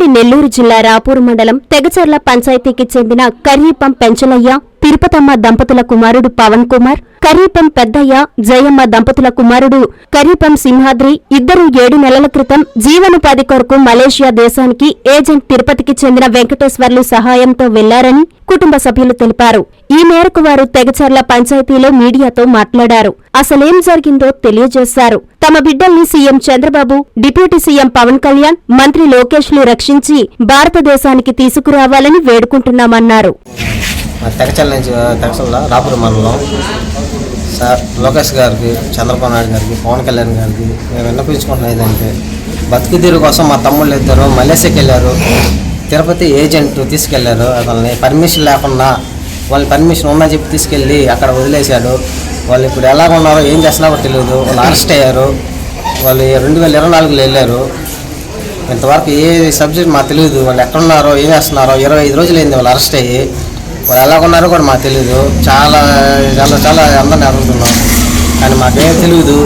ఉమ్మడి నెల్లూరు జిల్లా రాపూరు మండలం తెగచర్ల పంచాయతీకి చెందిన కర్రీపం పెంచలయ్య తిరుపతమ్మ దంపతుల కుమారుడు పవన్ కుమార్ కరీపం పెద్దయ్య జయమ్మ దంపతుల కుమారుడు కరీపం సింహాద్రి ఇద్దరు ఏడు నెలల క్రితం జీవనోపాధి కొరకు మలేషియా దేశానికి ఏజెంట్ తిరుపతికి చెందిన వెంకటేశ్వర్లు సహాయంతో వెళ్ళారని కుటుంబ సభ్యులు తెలిపారు. ఈ మేరకు వారు తెగచర్ల పంచాయతీలో మీడియాతో మాట్లాడారు. అసలేం జరిగిందో తెలియజేశారు. తమ బిడ్డల్ని CM Chandrababu deputy CM Pawan Kalyan మంత్రి లోకేష్లు రక్షించి భారతదేశానికి తీసుకురావాలని వేడుకుంటున్నామన్నారు. తెగచల్ నుంచి తెగచల్లో రాపురం మండలం. సార్ లోకేష్ గారికి చంద్రబాబు నాయుడు గారికి పవన్ కళ్యాణ్ గారికి మేము విన్నపించుకుంటున్నాం ఏంటంటే బతుకు తీరు కోసం మా తమ్ముళ్ళు ఇద్దరు మలేసియాకి వెళ్ళారు. తిరుపతి ఏజెంట్ తీసుకెళ్ళారు వాళ్ళని పర్మిషన్ లేకుండా వాళ్ళ పర్మిషన్ ఉన్నా చెప్పి తీసుకెళ్ళి అక్కడ వదిలేశాడు వాళ్ళు ఇప్పుడు ఎలా ఉన్నారో ఏం చేస్తున్నారో తెలియదు. వాళ్ళు అరెస్ట్ అయ్యారు. వాళ్ళు రెండు వేల ఇరవై నాలుగులో వెళ్ళారు. ఇంతవరకు ఏ సబ్జెక్ట్ మాకు తెలియదు. వాళ్ళు ఎక్కడున్నారో ఏం చేస్తున్నారో ఇరవై ఐదు రోజులు అయింది వాళ్ళు అరెస్ట్ అయ్యి. వాళ్ళు ఎలా ఉన్నారో కూడా మాకు తెలియదు చాలా చాలా చాలా అందరిని అడుగుతున్నాం కానీ మాకేం తెలియదు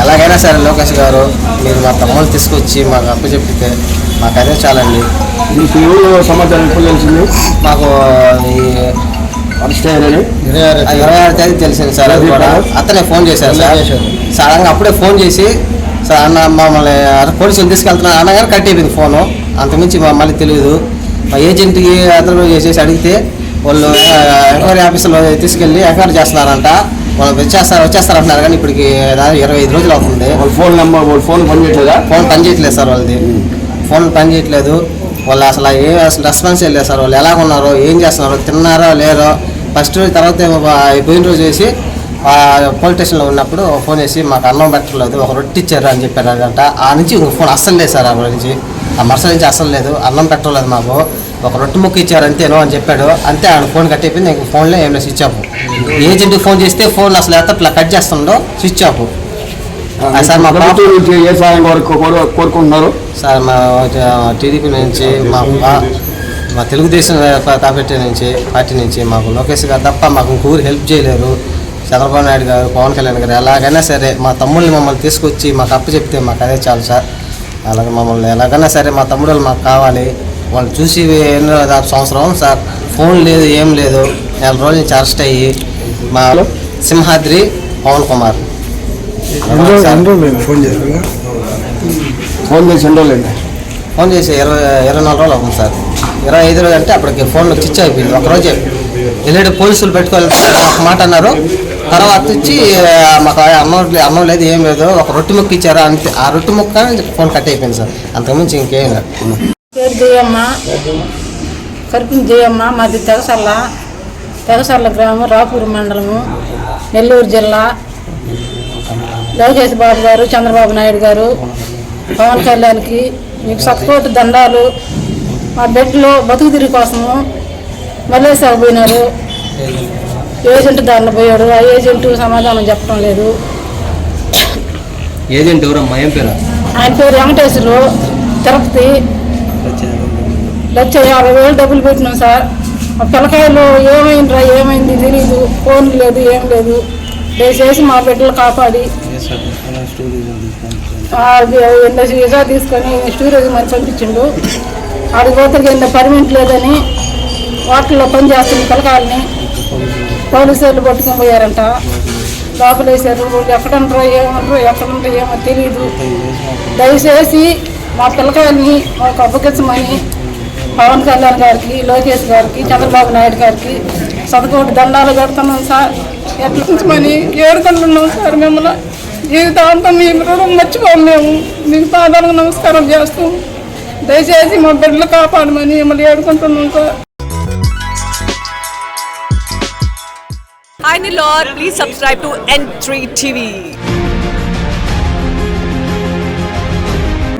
ఎలాగైనా సరే లోకేష్ గారు మీరు మా తమ్ముళ్ళు తీసుకొచ్చి మాకు అప్పు చెప్తే మాకు అదే చాలండి. మీకు ఎవరు సమాచారం ఎప్పుడు తెలిసింది? మాకు ఈ ఇరవై ఆరు తేదీ తెలిసింది సార్ అది కూడా. అతనే ఫోన్ చేశారు సార్. సడన్గా అప్పుడే ఫోన్ చేసి సార్ అన్న మమ్మల్ని పోలీసులు తీసుకెళ్తున్నా అన్నగారు కట్ అయిపోయింది ఫోను. అంతకుమించి మా- మళ్ళీ తెలియదు మా ఏజెంట్కి అతను చేసేసి అడిగితే వాళ్ళు ఎంక్వైరీ ఆఫీసులో తీసుకెళ్ళి ఎంక్వైరీ చేస్తున్నారంట. వాళ్ళు వచ్చేస్తారు వచ్చేస్తారు అంటున్నారు కానీ ఇప్పటికి దాదాపు ఇరవై ఐదు రోజులు అవుతుంది. వాళ్ళ ఫోన్ నెంబర్ వాళ్ళ ఫోన్ పనిచేయట్లేదా ఫోన్ పని చేయట్లేదు సార్ వాళ్ళది. ఫోన్ పని చేయట్లేదు. వాళ్ళు అసలు ఏ అసలు రెస్పాన్స్ లేదు సార్ వాళ్ళు. ఎలా ఉన్నారో ఏం చేస్తున్నారో తిన్నారో లేరో. ఫస్ట్ రోజు తర్వాత పోయిన రోజు చేసి పోలీస్ స్టేషన్లో ఉన్నప్పుడు ఫోన్ చేసి మాకు అన్నం పెట్టలేదు ఒక రొట్టె ఇచ్చారు అని చెప్పారంట. ఆ నుంచి ఫోన్ అస్సలు లేదు సార్ ఆ నుంచి. ఆ మరుసటి నుంచి అస్సలు లేదు. అన్నం పెట్టలేదు మాకు. ఒక రొట్టె ముక్క ఇచ్చారు అంతేనో అని చెప్పాడు. అంతే ఆయన ఫోన్ కట్ అయిపోయింది ఇంక ఫోన్లో ఏం లేదు స్విచ్ ఆఫ్. ఏజెంట్కి ఫోన్ చేస్తే ఫోన్ అసలు ఎంత ఇట్లా కట్ చేస్తుండో స్విచ్ ఆఫ్. ఆ, సార్ మా ఏ సాయం కోరుకుంటున్నారు? సార్ మా టీడీపీ నుంచి మా మా- మా తెలుగుదేశం కాబట్టి నుంచి పార్టీ నుంచి మాకు లోకేష్ గారు తప్ప మాకు ఇంకూరు హెల్ప్ చేయలేరు. చంద్రబాబు నాయుడు గారు పవన్ కళ్యాణ్ గారు ఎలాగైనా సరే మా తమ్ముళ్ళని మమ్మల్ని తీసుకొచ్చి మాకు అప్పు చెప్తే మాకు అదే చాలు సార్. అలాగే మమ్మల్ని ఎలాగైనా సరే మా తమ్ముడు వాళ్ళు మాకు కావాలి. వాళ్ళు చూసి ఎన్నో దాదాపు సంవత్సరం సార్ ఫోన్ లేదు ఏం లేదు. నెల రోజుల నుంచి అరెస్ట్ అయ్యి మా సింహాద్రి పవన్ కుమార్. ఫోన్ చేసి ఫోన్ చేసి ఫోన్ ఇరవై ఇరవై నాలుగు రోజులు అవుతుంది సార్. ఇరవై ఐదు రోజులు అంటే అప్పటికి ఫోన్లో చిచ్చు అయిపోయింది. ఒక రోజే. వెళ్ళాడు పోలీసులు పెట్టుకోవాలి ఒక మాట అన్నారు. తర్వాత వచ్చి మాకు అన్నం లే- అన్నం లేదు ఏం లేదు. ఒక రొట్టె ముక్క ఇచ్చారు? అంతే. ఆ రొట్టె ముక్క ఫోన్ కట్ అయిపోయింది సార్. అంతకుమించి ఇంకేం లేదు. పేరు జయమ్మ. కరిపిన జయమ్మ మాది తెగసర్ల. తెగసర్ల గ్రామం రాపూరు మండలము నెల్లూరు జిల్లా. లోకేష్ బాబు గారు చంద్రబాబు నాయుడు గారు పవన్ కళ్యాణ్కి మీకు సత్కోటి దండాలు. మా బెడ్లో బతుకు తిరిగి కోసము మలేసాకు పోయినారు. ఏజెంట్ దారిలో పోయాడు. ఆ ఏజెంట్ సమాధానం చెప్పడం లేదు. ఏజెంట్ ఎవరమ్మా? ఏం పేరు? ఆయన పేరు వెంకటేశ్వరు తిరుపతి. లక్ష యాభై వేలు డబ్బులు పెట్టినాం సార్. ఆ పిల్లకాయలు ఏమైందిరా ఏమైంది తెలియదు ఫోన్ లేదు ఏం లేదు. దయచేసి మా బిడ్డలు కాపాడి. వీసా తీసుకొని స్టూరేజ్ మరి పంపించిండు. ఆడికి పోతే ఎన్నో పర్మిట్ లేదని వాటిల్లో పని చేస్తున్న పిల్లకాయలని పోలీసు వాళ్ళు పట్టుకొని పోయారంట. లోపలేసారు ఎక్కడుంటారో ఏమంటారో ఎక్కడుంటారో ఏమో తెలియదు దయచేసి మా పిల్లకాయల్ని మాకు అప్పగించమని పవన్ కళ్యాణ్ గారికి లోకేష్ గారికి చంద్రబాబు నాయుడు గారికి సతకోటి దండాలు పెడుతున్నాం సార్. ఎట్లా ఉంచమని ఏడుకుంటున్నాం సార్ మిమ్మల్ని? జీవితాంతం మీ రుణం మర్చిపోం మేము. మీకు సాధారణ నమస్కారం చేస్తాం దయచేసి మా బిడ్డలు కాపాడమని మిమ్మల్ని ఏడుకుంటున్నాం sir. Hi Nilor, please subscribe to N3 TV.